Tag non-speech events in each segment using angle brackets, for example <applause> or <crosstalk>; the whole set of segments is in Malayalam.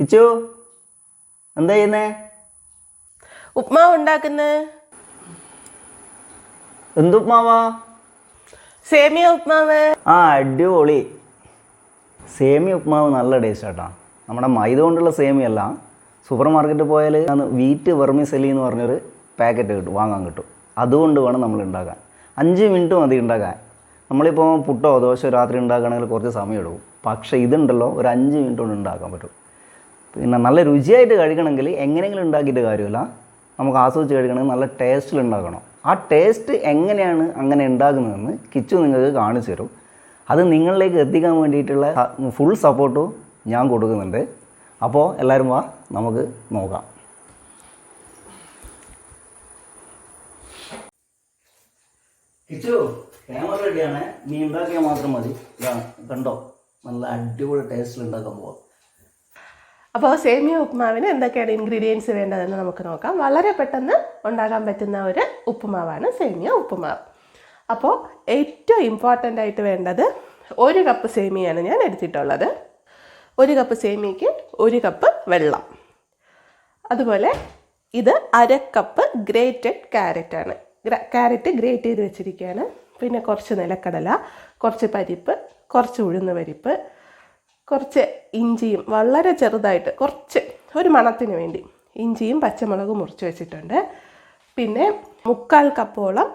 കിച്ചു എന്താ ചെയ്യുന്നേ? ഉപ്മാവ് എന്ത് എന്തുപ്മാവാ? സേമിയ ഉപ്മാവ്. ആ അടിപൊളി. സേമിയ ഉപ്മാവ് നല്ല ടേസ്റ്റ് ആട്ടാ. നമ്മുടെ മൈദ കൊണ്ടുള്ള സേമിയല്ല. സൂപ്പർ മാർക്കറ്റിൽ പോയാൽ അന്ന് വീറ്റ് വെർമിസെലി എന്ന് പറഞ്ഞൊരു പാക്കറ്റ് കിട്ടും വാങ്ങാൻ കിട്ടും. അതുകൊണ്ട് വേണം നമ്മൾ ഉണ്ടാക്കാൻ അഞ്ച് മിനിറ്റ് മതി ഉണ്ടാക്കാൻ നമ്മളിപ്പോൾ പുട്ടോ ദോശോ രാത്രി ഉണ്ടാക്കുകയാണെങ്കിൽ കുറച്ച് സമയം എടുക്കും പക്ഷേ ഇതുണ്ടല്ലോ ഒരു അഞ്ച് മിനിറ്റ് കൊണ്ട് ഉണ്ടാക്കാൻ പറ്റും. പിന്നെ നല്ല രുചിയായിട്ട് കഴിക്കണമെങ്കിൽ എങ്ങനെയെങ്കിലും ഉണ്ടാക്കിയിട്ട് കാര്യമില്ല. നമുക്ക് ആസ്വദിച്ച് കഴിക്കണമെങ്കിൽ നല്ല ടേസ്റ്റിൽ ഉണ്ടാക്കണം ആ ടേസ്റ്റ് എങ്ങനെയാണ് അങ്ങനെ ഉണ്ടാക്കുന്നതെന്ന് കിച്ചു നിങ്ങൾക്ക് കാണിച്ചു തരും. അത് നിങ്ങളിലേക്ക് എത്തിക്കാൻ വേണ്ടിയിട്ടുള്ള ഫുൾ സപ്പോർട്ടും ഞാൻ കൊടുക്കുന്നുണ്ട്. അപ്പോൾ എല്ലാവരും വാ നമുക്ക് നോക്കാം. കിച്ചു ക്യാമറ റെഡിയാണ് നീ ഉണ്ടാക്കിയാൽ മാത്രം മതി. കണ്ടോ? നല്ല അടിപൊളി ടേസ്റ്റിൽ ഉണ്ടാക്കാൻ പോവാം. അപ്പോൾ സേമിയ ഉപ്മാവിന് എന്തൊക്കെയാണ് ഇൻഗ്രീഡിയൻസ് വേണ്ടതെന്ന് നമുക്ക് നോക്കാം. വളരെ പെട്ടെന്ന് ഉണ്ടാക്കാൻ പറ്റുന്ന ഒരു ഉപ്പുമാവാണ് സേമിയ ഉപ്പുമാവ്. അപ്പോൾ ഏറ്റവും ഇമ്പോർട്ടന്റ് ആയിട്ട് വേണ്ടത് ഒരു കപ്പ് സേമിയാണ് ഞാൻ എടുത്തിട്ടുള്ളത്. ഒരു കപ്പ് സേമിയയ്ക്ക് ഒരു കപ്പ് വെള്ളം. അതുപോലെ ഇത് അര കപ്പ് ഗ്രേറ്റഡ് ക്യാരറ്റാണ് ക്യാരറ്റ് ഗ്രേറ്റ് ചെയ്ത് വെച്ചിരിക്കുകയാണ്. പിന്നെ കുറച്ച് നിലക്കടല കുറച്ച് പരിപ്പ് കുറച്ച് ഉഴുന്ന് പരിപ്പ് കുറച്ച് ഇഞ്ചിയും വളരെ ചെറുതായിട്ട് കുറച്ച് ഒരു മണത്തിന് വേണ്ടി ഇഞ്ചിയും പച്ചമുളകും മുറിച്ച് വെച്ചിട്ടുണ്ട്. പിന്നെ മുക്കാൽ കപ്പോളം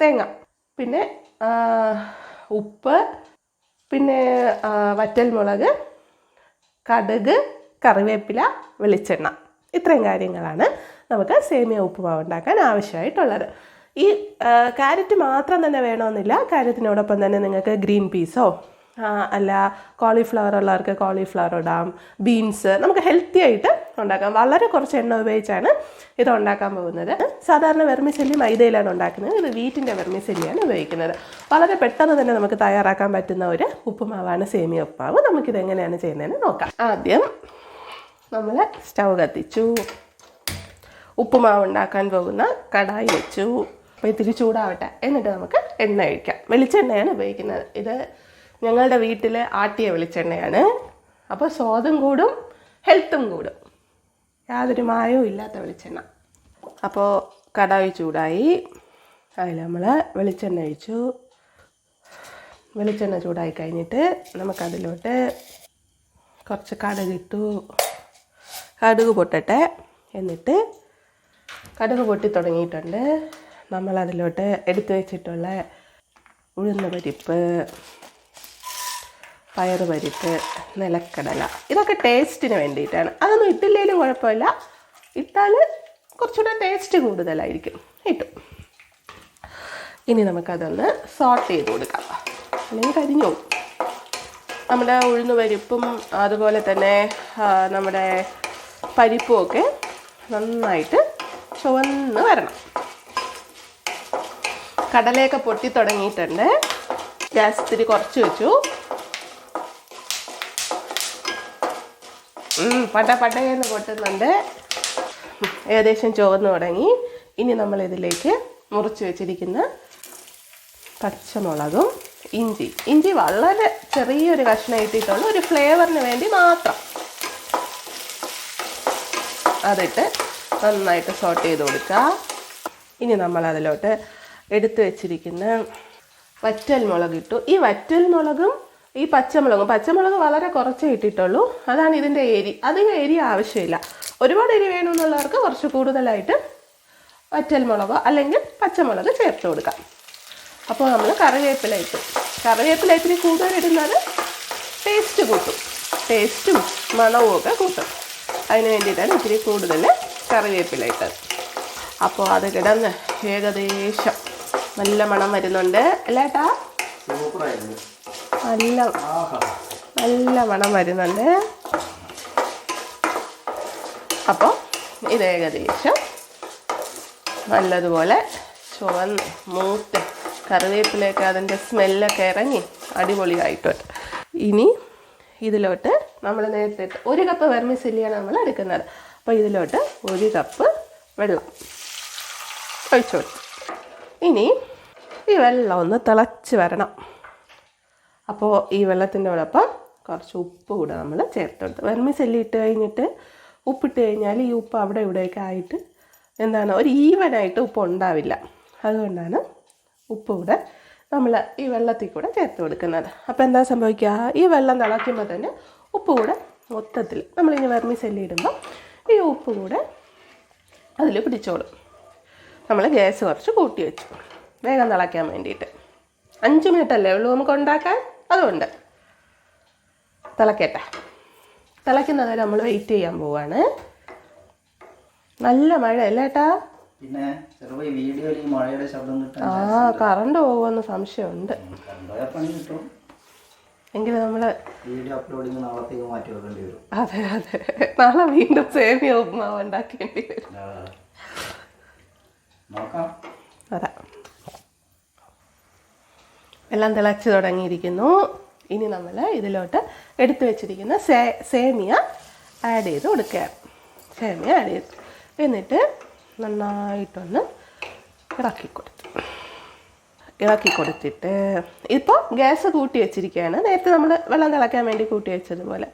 തേങ്ങ. പിന്നെ ഉപ്പ് പിന്നെ വറ്റൽമുളക് കടുക് കറിവേപ്പില വെളിച്ചെണ്ണ. ഇത്രയും കാര്യങ്ങളാണ് നമുക്ക് സേമിയ ഉപ്പുമാവ് ഉണ്ടാക്കാൻ ആവശ്യമായിട്ടുള്ളത്. ഈ ക്യാരറ്റ് മാത്രം തന്നെ വേണമെന്നില്ല. ക്യാരറ്റിനോടൊപ്പം തന്നെ നിങ്ങൾക്ക് ഗ്രീൻ പീസോ അല്ല കോളിഫ്ലവർ ഉള്ളവർക്ക് കോളിഫ്ലവർ ഇടാം ബീൻസ് നമുക്ക് ഹെൽത്തി ആയിട്ട് ഉണ്ടാക്കാം. വളരെ കുറച്ച് എണ്ണ ഉപയോഗിച്ചാണ് ഇത് ഉണ്ടാക്കാൻ പോകുന്നത്. സാധാരണ വെർമിസെല്ലി മൈദയിലാണ് ഉണ്ടാക്കുന്നത്. ഇത് വീറ്റിന്റെ വെർമിസെല്ലിയാണ് ഉപയോഗിക്കുന്നത്. വളരെ പെട്ടെന്ന് തന്നെ നമുക്ക് തയ്യാറാക്കാൻ പറ്റുന്ന ഒരു ഉപ്പുമാവാണ് സേമിയ ഉപ്പുമാവ് നമുക്കിത് എങ്ങനെയാണ് ചെയ്യുന്നതെന്ന് നോക്കാം. ആദ്യം നമ്മൾ സ്റ്റൗ കത്തിച്ചു. ഉപ്പുമാവ് ഉണ്ടാക്കാൻ പോകുന്ന കടായി വെച്ചു. അപ്പോൾ ഇത്തിരി ചൂടാവട്ടെ. എന്നിട്ട് നമുക്ക് എണ്ണ ഒഴിക്കാം. വെളിച്ചെണ്ണയാണ് ഉപയോഗിക്കുന്നത്. ഇത് ഞങ്ങളുടെ വീട്ടിൽ ആട്ടിയ വെളിച്ചെണ്ണയാണ്. അപ്പോൾ സ്വാദും കൂടും ഹെൽത്തും കൂടും. യാതൊരു മായവും ഇല്ലാത്ത വെളിച്ചെണ്ണ. അപ്പോൾ കടായി ചൂടായി. അതിൽ നമ്മൾ വെളിച്ചെണ്ണ ഒഴിച്ചു. വെളിച്ചെണ്ണ ചൂടായി കഴിഞ്ഞിട്ട് നമുക്കതിലോട്ട് കുറച്ച് കടുക് ഇട്ടു. കടുക് പൊട്ടട്ടെ എന്നിട്ട് കടുക് പൊട്ടി തുടങ്ങിയിട്ടുണ്ട്. നമ്മളതിലോട്ട് എടുത്തു വെച്ചിട്ടുള്ള ഉഴുന്ന പരിപ്പ് പയറ് പരിപ്പ് നിലക്കടല. ഇതൊക്കെ ടേസ്റ്റിന് വേണ്ടിയിട്ടാണ്. അതൊന്നും ഇട്ടില്ലെങ്കിലും കുഴപ്പമില്ല. ഇട്ടാൽ കുറച്ചുകൂടെ ടേസ്റ്റ് കൂടുതലായിരിക്കും. ഇട്ടു. ഇനി നമുക്കതൊന്ന് സോട്ട് ചെയ്ത് കൊടുക്കാം. അല്ലെങ്കിൽ കരിഞ്ഞു നമ്മുടെ ഉഴുന്ന് പരിപ്പും അതുപോലെ തന്നെ നമ്മുടെ പരിപ്പും ഒക്കെ നന്നായിട്ട് ചുവന്ന് വരണം. കടലയൊക്കെ പൊട്ടി തുടങ്ങിയിട്ടുണ്ട്. ഗ്യാസ് ഇത്തിരി കുറച്ച് വെച്ചു. പട്ട പട്ടയെന്ന് പൊട്ടുന്നുണ്ട്. ഏകദേശം ചുവന്ന് തുടങ്ങി. ഇനി നമ്മൾ ഇതിലേക്ക് മുറിച്ച് വെച്ചിരിക്കുന്ന പച്ചമുളകും ഇഞ്ചി. ഇഞ്ചി വളരെ ചെറിയൊരു കഷ്ണം ഇട്ടിട്ടുള്ളൂ. ഒരു ഫ്ലേവറിന് വേണ്ടി മാത്രം. അതിട്ട് നന്നായിട്ട് സോട്ട് ചെയ്ത് കൊടുക്കുക ഇനി നമ്മൾ അതിലോട്ട് എടുത്തു വെച്ചിരിക്കുന്ന വറ്റൽ മുളക് ഇട്ടു ഈ വറ്റൽ മുളകും ഈ പച്ചമുളകും പച്ചമുളക് വളരെ കുറച്ചേ ഇട്ടിട്ടുള്ളൂ. അതാണ് ഇതിന്റെ എരി. അധികം എരി ആവശ്യമില്ല. ഒരുപാട് എരി വേണമെന്നുള്ളവർക്ക് കുറച്ച് കൂടുതലായിട്ട് വറ്റൽ മുളകോ അല്ലെങ്കിൽ പച്ചമുളക് ചേർത്ത് കൊടുക്കാം. അപ്പോൾ നമ്മൾ കറിവേപ്പില ഇട്ടു കറിവേപ്പില ഇത്തിരി കൂടുതലിടുന്നത് ടേസ്റ്റ് കൂട്ടും ടേസ്റ്റും മണവും ഒക്കെ കൂട്ടും. അതിന് വേണ്ടിയിട്ടാണ് ഇത്തിരി കൂടുതൽ കറിവേപ്പില ഇട്ടത് അപ്പോൾ അത് കിടന്ന് ഏകദേശം നല്ല മണം വരുന്നുണ്ട്. അല്ലേട്ടാ നല്ല നല്ല മണം വരുന്നുണ്ട്. അപ്പോൾ ഇത് ഏകദേശം നല്ലതുപോലെ ചുവന്ന് മൂത്ത് കറിവേപ്പിലേക്ക് അതിന്റെ സ്മെല്ലൊക്കെ ഇറങ്ങി അടിപൊളിയായിട്ടുണ്ട്. ഇനി ഇതിലോട്ട് നമ്മൾ നേരത്തെ ഒരു കപ്പ് വെർമിസില്ലിയാണ് നമ്മൾ എടുക്കുന്നത്. അപ്പോൾ ഇതിലോട്ട് ഒരു കപ്പ് വെള്ളം ഒഴിച്ചു ഇനി ഈ വെള്ളം ഒന്ന് തിളച്ച് വരണം. അപ്പോൾ ഈ വെള്ളത്തിന്റെ ഒപ്പം കുറച്ച് ഉപ്പ് കൂടെ നമ്മൾ ചേർത്ത് കൊടുത്ത് വെർമിസെല്ലി ഇട്ട് കഴിഞ്ഞിട്ട് ഉപ്പിട്ട് കഴിഞ്ഞാൽ ഈ ഉപ്പ് അവിടെ ഇവിടെയൊക്കെ ആയിട്ട് എന്താണ് ഒരു ഈവനായിട്ട് ഉപ്പ് ഉണ്ടാവില്ല. അതുകൊണ്ടാണ് ഉപ്പ് കൂടെ നമ്മൾ ഈ വെള്ളത്തിൽ കൂടെ ചേർത്ത് കൊടുക്കുന്നത്. അപ്പോൾ എന്താ സംഭവിക്കുക? ഈ വെള്ളം തിളയ്ക്കുമ്പോൾ തന്നെ ഉപ്പ് കൂടെ മൊത്തത്തിൽ നമ്മളിങ്ങനെ വെർമിസെല്ലി ഇടുമ്പോൾ ഈ ഉപ്പ് കൂടെ അതിൽ പിടിച്ചോളും. നമ്മൾ ഗ്യാസ് കുറച്ച് കൂട്ടി വെച്ചു. വേഗം തിളയ്ക്കാൻ വേണ്ടിയിട്ട്. അഞ്ച് മിനിറ്റ് അല്ലേ ഉള്ളൂ നമുക്ക് ഉണ്ടാക്കാൻ? അതുകൊണ്ട് തിളക്കട്ടെ. തിളയ്ക്കുന്നത് വരെ നമ്മൾ വെയിറ്റ് ചെയ്യാൻ പോവാണ്. നല്ല മഴ അല്ലേ ഏട്ടാ? ആ കറണ്ട് പോകുമെന്ന് സംശയമുണ്ട്. എങ്കിലും നമ്മൾ വീഡിയോ അപ്ലോഡിങ് നാളത്തേക്ക് മാറ്റി വെക്കേണ്ടി വരും. അതെ അതെ. നാളെ വീണ്ടും സേമിയ ഉപ്മാവ് ഉണ്ടാക്കേണ്ടി വരും. നോക്കാം അതാ എല്ലാം തിളച്ച് തുടങ്ങിയിരിക്കുന്നു. ഇനി നമ്മൾ ഇതിലോട്ട് എടുത്തു വെച്ചിരിക്കുന്ന സേ സേമിയ ആഡ് ചെയ്ത് കൊടുക്കുകയാണ് സേമിയ ആഡ് ചെയ്ത് എന്നിട്ട് നന്നായിട്ടൊന്ന് ഇളക്കി കൊടുത്തു. ഇളക്കി കൊടുത്തിട്ട് ഇപ്പോൾ ഗ്യാസ് കൂട്ടി വെച്ചിരിക്കുകയാണ്. നേരത്തെ നമ്മൾ വെള്ളം തിളയ്ക്കാൻ വേണ്ടി കൂട്ടി വെച്ചതുപോലെ.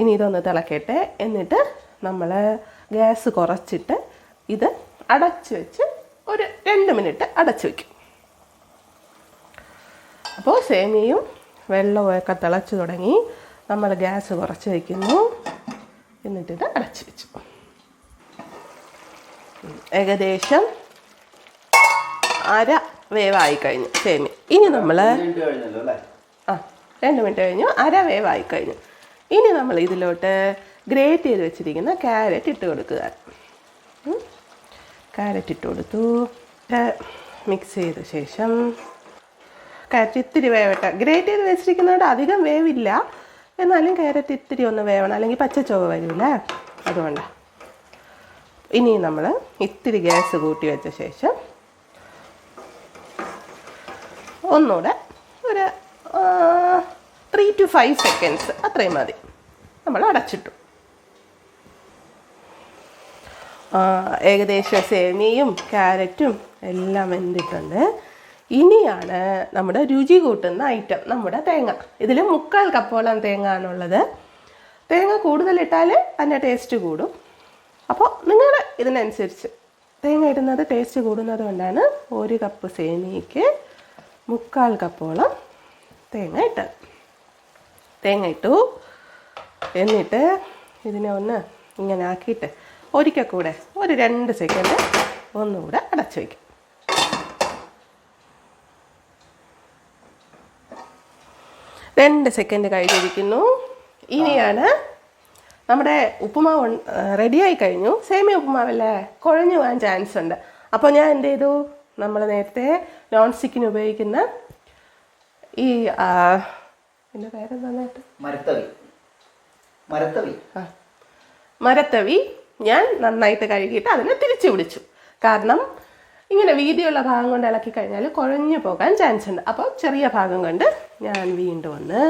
ഇനി ഇതൊന്ന് തിളക്കട്ടെ. എന്നിട്ട് നമ്മൾ ഗ്യാസ് കുറച്ചിട്ട് ഇത് അടച്ച് വെച്ച് ഒരു രണ്ട് മിനിറ്റ് അടച്ച് വയ്ക്കും അപ്പോൾ സേമിയയും വെള്ളമൊക്കെ തിളച്ച് തുടങ്ങി നമ്മൾ ഗ്യാസ് കുറച്ച് വയ്ക്കുന്നു. എന്നിട്ടിത് അടച്ച് വെച്ചു. ഏകദേശം അര വേവായി കഴിഞ്ഞു സേമിയ. ഇനി നമ്മൾ ആ രണ്ട് മിനിറ്റ് കഴിഞ്ഞു. അര വേവായി കഴിഞ്ഞു. ഇനി നമ്മൾ ഇതിലോട്ട് ഗ്രേറ്റ് ചെയ്ത് വെച്ചിരിക്കുന്ന ക്യാരറ്റ് ഇട്ട് കൊടുക്കുക ക്യാരറ്റ് ഇട്ട് കൊടുത്തു. മിക്സ് ചെയ്ത ശേഷം ക്യാരറ്റ് ഇത്തിരി വേവട്ടെ. ഗ്രേറ്റ് ചെയ്ത് വെച്ചിരിക്കുന്നതുകൊണ്ട് അധികം വേവില്ല. എന്നാലും ക്യാരറ്റ് ഇത്തിരി ഒന്ന് വേവണം. അല്ലെങ്കിൽ പച്ചച്ചോവ വരില്ലേ അതുകൊണ്ടാണ് ഇനി നമ്മൾ ഇത്തിരി ഗ്യാസ് കൂട്ടി വെച്ച ശേഷം ഒന്നുകൂടെ ഒരു ത്രീ ടു ഫൈവ് സെക്കൻഡ്സ് അത്രയും മതി. നമ്മൾ അടച്ചിട്ടു. ഏകദേശം സേമിയയും ക്യാരറ്റും എല്ലാം വെന്തിട്ടുണ്ട്. ഇനിയാണ് നമ്മുടെ രുചി കൂട്ടുന്ന ഐറ്റം നമ്മുടെ തേങ്ങ. ഇതിൽ മുക്കാൽ കപ്പോളം തേങ്ങ ആണുള്ളത് തേങ്ങ കൂടുതലിട്ടാൽ അതിന്റെ ടേസ്റ്റ് കൂടും. അപ്പോൾ നിങ്ങൾ ഇതിനനുസരിച്ച് തേങ്ങ ഇടുന്നത് ടേസ്റ്റ് കൂടുന്നത് കൊണ്ടാണ് ഒരു കപ്പ് സേമിയയ്ക്ക് മുക്കാൽ കപ്പോളം തേങ്ങ ഇട്ടത്. തേങ്ങ ഇട്ടു. എന്നിട്ട് ഇതിനെ ഒന്ന് ഇങ്ങനെ ആക്കിയിട്ട് ഒരിക്കൽ കൂടെ ഒരു രണ്ട് സെക്കൻഡ് ഒന്നുകൂടെ അടച്ചു വയ്ക്കും രണ്ട് സെക്കൻഡ് കഴിഞ്ഞിരിക്കുന്നു. ഇനിയാണ് നമ്മുടെ ഉപ്പുമാവ് റെഡിയായി കഴിഞ്ഞു. സേമിയ ഉപ്പുമാവല്ലേ? കുഴഞ്ഞു പോകാൻ ചാൻസ് ഉണ്ട്. അപ്പോൾ ഞാൻ എന്ത് ചെയ്തു? നമ്മൾ നേരത്തെ നോൺ സ്റ്റിക്കിന് ഉപയോഗിക്കുന്ന ഈ എന്റെ പേരെന്താണെന്നായിട്ട് മരത്തവി. മരത്തവി. ആ. മരത്തവി ഞാൻ നന്നായിട്ട് കഴുകിയിട്ട് അതിനെ തിരിച്ചു പിടിച്ചു കാരണം ഇങ്ങനെ വീതിയുള്ള ഭാഗം കൊണ്ട് ഇളക്കി കഴിഞ്ഞാൽ കുഴഞ്ഞു പോകാൻ ചാൻസ് ഉണ്ട്. അപ്പോൾ ചെറിയ ഭാഗം കൊണ്ട് ഞാൻ വീണ്ടും ഒന്ന്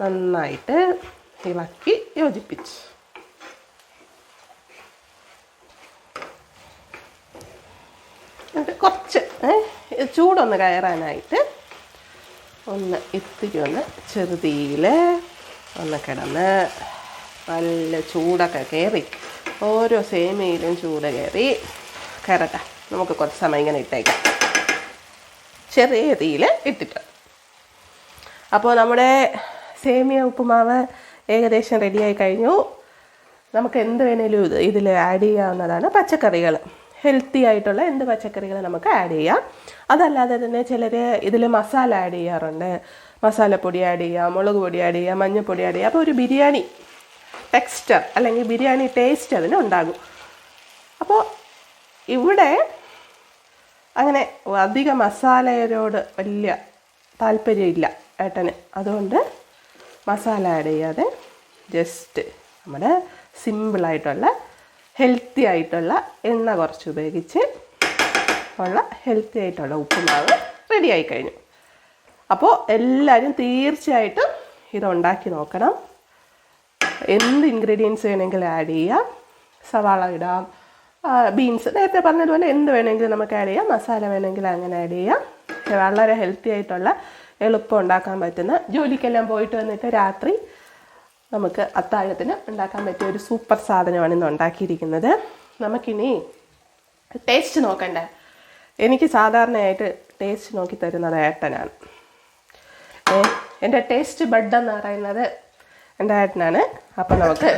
നന്നായിട്ട് ഇളക്കി യോജിപ്പിച്ചു. എന്നിട്ട് കുറച്ച് ചൂടൊന്ന് കയറാനായിട്ട് ഒന്ന് ഇത്തിരി ഒന്ന് ചെറുതീയിൽ ഒന്ന് കിടന്ന് നല്ല ചൂടൊക്കെ കയറി ഓരോ സേമിയയിലും ചൂട് കയറി കയറട്ടെ നമുക്ക് കുറച്ച് സമയം ഇങ്ങനെ ഇട്ടേക്കാം. ചെറിയ തീയിൽ ഇട്ടിട്ട്. അപ്പോൾ നമ്മുടെ സേമിയ ഉപ്പുമാവ് ഏകദേശം റെഡിയായി കഴിഞ്ഞു. നമുക്ക് എന്ത് വേണേലും ഇത് ഇതിൽ ആഡ് ചെയ്യാവുന്നതാണ് പച്ചക്കറികൾ. ഹെൽത്തി ആയിട്ടുള്ള എന്ത് പച്ചക്കറികൾ നമുക്ക് ആഡ് ചെയ്യാം. അതല്ലാതെ തന്നെ ചിലർ ഇതിൽ മസാല ആഡ് ചെയ്യാറുണ്ട്. മസാലപ്പൊടി ആഡ് ചെയ്യാം മുളക് പൊടി ആഡ് ചെയ്യാം മഞ്ഞൾപ്പൊടി ആഡ് ചെയ്യാം. അപ്പോൾ ഒരു ബിരിയാണി ടെക്സ്റ്റർ അല്ലെങ്കിൽ ബിരിയാണി ടേസ്റ്റ് അതിന് ഉണ്ടാകും. അപ്പോൾ ഇവിടെ അങ്ങനെ അധിക മസാലയോട് വലിയ താല്പര്യമില്ല ഏട്ടന്. അതുകൊണ്ട് മസാല ആഡ് ചെയ്യാതെ ജസ്റ്റ് നമ്മുടെ സിമ്പിളായിട്ടുള്ള ഹെൽത്തി ആയിട്ടുള്ള എണ്ണ കുറച്ച് ഉപയോഗിച്ച് ഉള്ള ഹെൽത്തി ആയിട്ടുള്ള ഉപ്പുമാവ് റെഡിയായി കഴിഞ്ഞു. അപ്പോൾ എല്ലാവരും തീർച്ചയായിട്ടും ഇത് ഉണ്ടാക്കി നോക്കണം. എന്ത് ഇൻഗ്രീഡിയൻസ് വേണമെങ്കിലും ആഡ് ചെയ്യാം. സവാള ഇടാം. ബീൻസ് നേരത്തെ പറഞ്ഞതുപോലെ എന്ത് വേണമെങ്കിലും നമുക്ക് ആഡ് ചെയ്യാം. മസാല വേണമെങ്കിൽ അങ്ങനെ ആഡ് ചെയ്യാം. വളരെ ഹെൽത്തി ആയിട്ടുള്ള എളുപ്പം ഉണ്ടാക്കാൻ പറ്റുന്ന ജോലിക്കെല്ലാം പോയിട്ട് വന്നിട്ട് രാത്രി നമുക്ക് അത്താഴത്തിന് ഉണ്ടാക്കാൻ പറ്റിയ ഒരു സൂപ്പർ സാധനമാണ് ഇന്ന് ഉണ്ടാക്കിയിരിക്കുന്നത്. നമുക്കിനി ടേസ്റ്റ് നോക്കണ്ടേ. എനിക്ക് സാധാരണയായിട്ട് ടേസ്റ്റ് നോക്കി തരുന്നത് ഏട്ടനാണ്. എന്റെ ടേസ്റ്റ് ബഡ് എന്ന് പറയുന്നത് എന്റെ ഏട്ടനാണ്. അപ്പം നമുക്ക്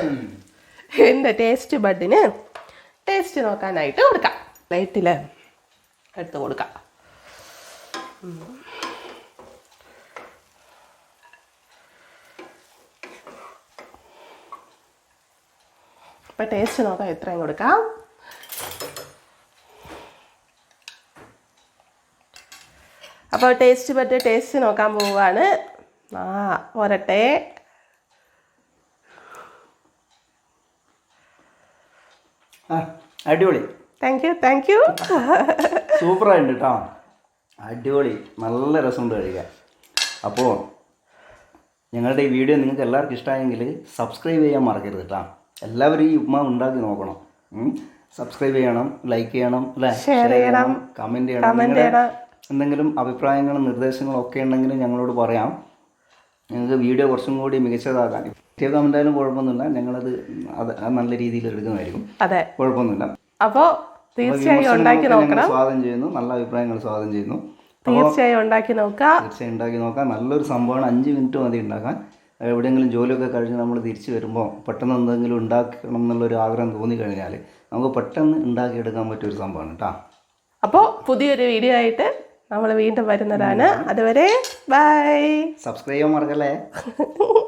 എന്റെ ടേസ്റ്റ് ബഡിന് ടേസ്റ്റ് നോക്കാനായിട്ട് കൊടുക്കാം. പ്ലേറ്റിൽ എടുത്ത് കൊടുക്കാം. ഇപ്പം ടേസ്റ്റ് നോക്കാം എത്രയും കൊടുക്കാം. അപ്പോൾ ടേസ്റ്റ് പറ്റി ടേസ്റ്റ് നോക്കാൻ പോവുകയാണ് ആ പോരട്ടെ അടിപൊളി. താങ്ക് യു താങ്ക് യു സൂപ്പറായിട്ടുണ്ട് കേട്ടോ അടിപൊളി. നല്ല രസമുണ്ട് കഴിക്കാൻ. അപ്പോൾ ഞങ്ങളുടെ ഈ വീഡിയോ നിങ്ങൾക്ക് എല്ലാവർക്കും ഇഷ്ടമായെങ്കിൽ സബ്സ്ക്രൈബ് ചെയ്യാൻ മറക്കരുത് കേട്ടോ എല്ലാവരും ഈ ഉപ്മാവ് ഉണ്ടാക്കി നോക്കണം. സബ്സ്ക്രൈബ് ചെയ്യണം ലൈക്ക് ചെയ്യണം അല്ലേ? ഷെയർ ചെയ്യണം. കമന്റ് ചെയ്യണം. നിങ്ങളുടെ എന്തെങ്കിലും അഭിപ്രായങ്ങളും നിർദ്ദേശങ്ങളും ഒക്കെ ഉണ്ടെങ്കിൽ ഞങ്ങളോട് പറയാം. ഞങ്ങൾക്ക് വീഡിയോ കുറച്ചും കൂടി മികച്ചതാക്കാൻ കമന്റ് ആയാലും കുഴപ്പമൊന്നുമില്ല. ഞങ്ങളത് അത് നല്ല രീതിയിൽ എടുക്കുന്നതായിരിക്കും. അതെ. കുഴപ്പമൊന്നുമില്ല. അപ്പോൾ തീർച്ചയായും ഉണ്ടാക്കി നോക്കണം. സ്വാഗതം ചെയ്യുന്നു. നല്ല അഭിപ്രായങ്ങൾ സ്വാഗതം ചെയ്യുന്നു. തീർച്ചയായും ഉണ്ടാക്കി നോക്കാം. തീർച്ചയായും ഉണ്ടാക്കി നോക്കാം. നല്ലൊരു സംഭവമാണ് അഞ്ച് മിനിറ്റ് മതി ഉണ്ടാക്കാൻ. എവിടെയെങ്കിലും ജോലിയൊക്കെ കഴിഞ്ഞ് നമ്മൾ തിരിച്ചു വരുമ്പോൾ പെട്ടെന്ന് എന്തെങ്കിലും ഉണ്ടാക്കണം എന്നുള്ളൊരു ആഗ്രഹം തോന്നി കഴിഞ്ഞാൽ നമുക്ക് പെട്ടെന്ന് ഉണ്ടാക്കിയെടുക്കാൻ പറ്റിയ ഒരു സംഭവമാണ് കേട്ടോ. അപ്പോൾ പുതിയൊരു വീഡിയോ ആയിട്ട് നമ്മൾ വീണ്ടും വരുന്നതാണ്. അതുവരെ ബൈ. സബ്സ്ക്രൈബ് ചെയ്യാൻ മറക്കല്ലേ? <laughs>